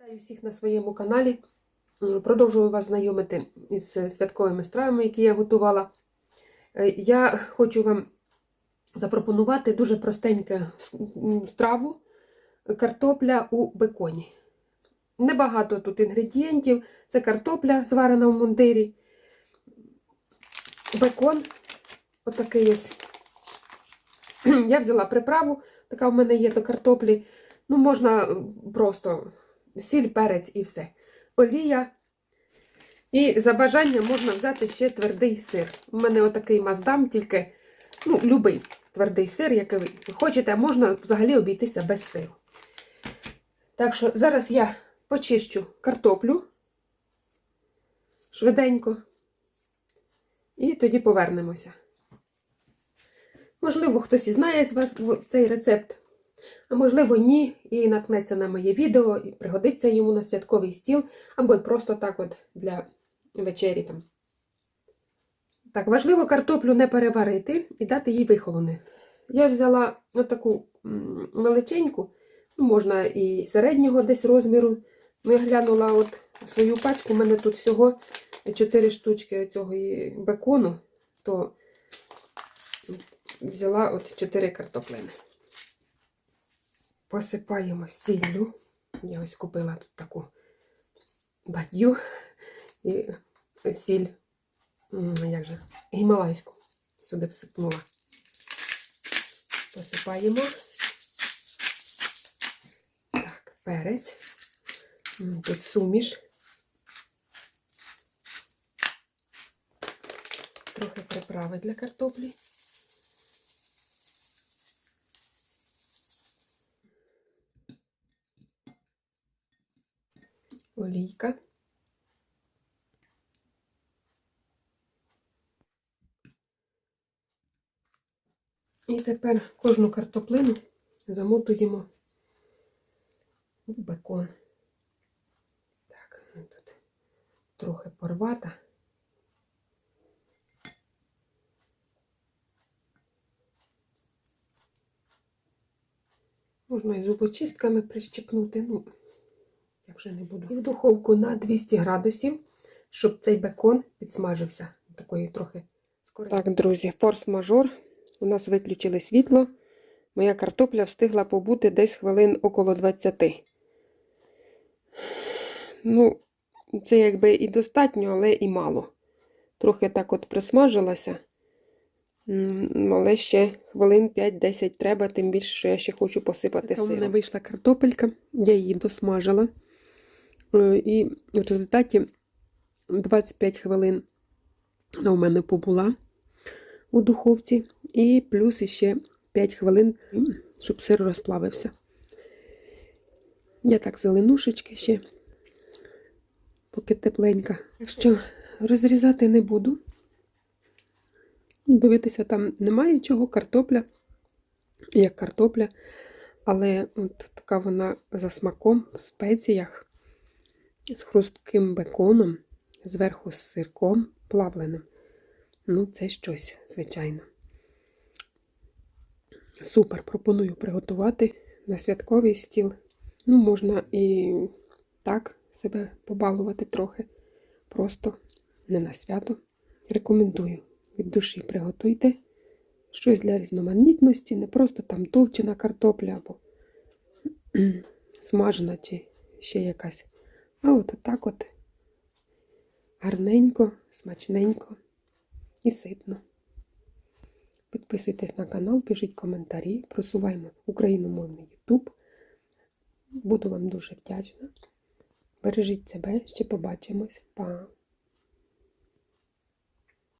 Вітаю всіх на своєму каналі. Продовжую вас знайомити із святковими стравами, які я готувала. Е, Я хочу вам запропонувати дуже простеньку страву картопля у беконі. Небагато тут інгредієнтів. Це картопля, зварена в мундирі, бекон, отакий ось. Я взяла приправу, така в мене є до картоплі. Ну, можна е, просто сіль, перець і все. Олія. І за бажанням можна взяти ще твердий сир. У мене отакий маздам, тільки ну, любий твердий сир, який ви хочете, можна взагалі обійтися без сиру. Так що зараз я почищу картоплю швиденько. І тоді повернемося. Можливо, хтось і знає з вас цей рецепт. А можливо, ні, і наткнеться на моє відео, і пригодиться йому на святковий стіл, або просто так от для вечері там. Так, важливо картоплю не переварити і дати їй вихолони. Я взяла отаку величеньку, ну, можна і середнього десь розміру. Ну, я глянула от свою пачку, у мене тут всього 4 штучки цього бекону, то взяла от 4 картоплини посипаємо сіллю. Я ось купила тут таку бадью і сіль, як же, гімалайську. Сюди всипнула. Посипаємо. Так, перець. Тут суміш. Трохи приправи для картоплі. Олійка. І тепер кожну картоплину замотуємо в бекон. Так, ну тут трохи порвата. Можна і зубочистками прищепнути, ну, вже не буду. І в духовку на 200 градусів, щоб цей бекон підсмажився. Такої трохи скоренько. Так, друзі, форс-мажор. У нас виключили світло. Моя картопля встигла побути десь хвилин около 20. Ну, це якби і достатньо, але і мало. Трохи так от присмажилася. Але ще хвилин 5-10 треба, тим більше, що я ще хочу посипати Така у мене вийшла картопелька, я її досмажила. Е, І в результаті 25 хвилин вона у мене побула у духовці. І плюс ще 5 хвилин, щоб сир розплавився. Я так зеленушечки ще, поки тепленька. Так що розрізати не буду. Дивитися, там немає чого, картопля, як картопля, але от така вона за смаком в спеціях, з хрустким беконом, зверху з сирком плавленим. Ну, це щось, звичайно. Супер, пропоную приготувати на святковий стіл. Ну, можна і так себе побалувати трохи. Просто не на свято. Рекомендую від душі приготуйте щось для різноманітності, не просто там товчена картопля або смажена чи ще якась. А от так от гарненько, смачненько і ситно. Підписуйтесь на канал, пишіть коментарі, просуваємо україномовний YouTube. Буду вам дуже вдячна. Бережіть себе, ще побачимось. Па!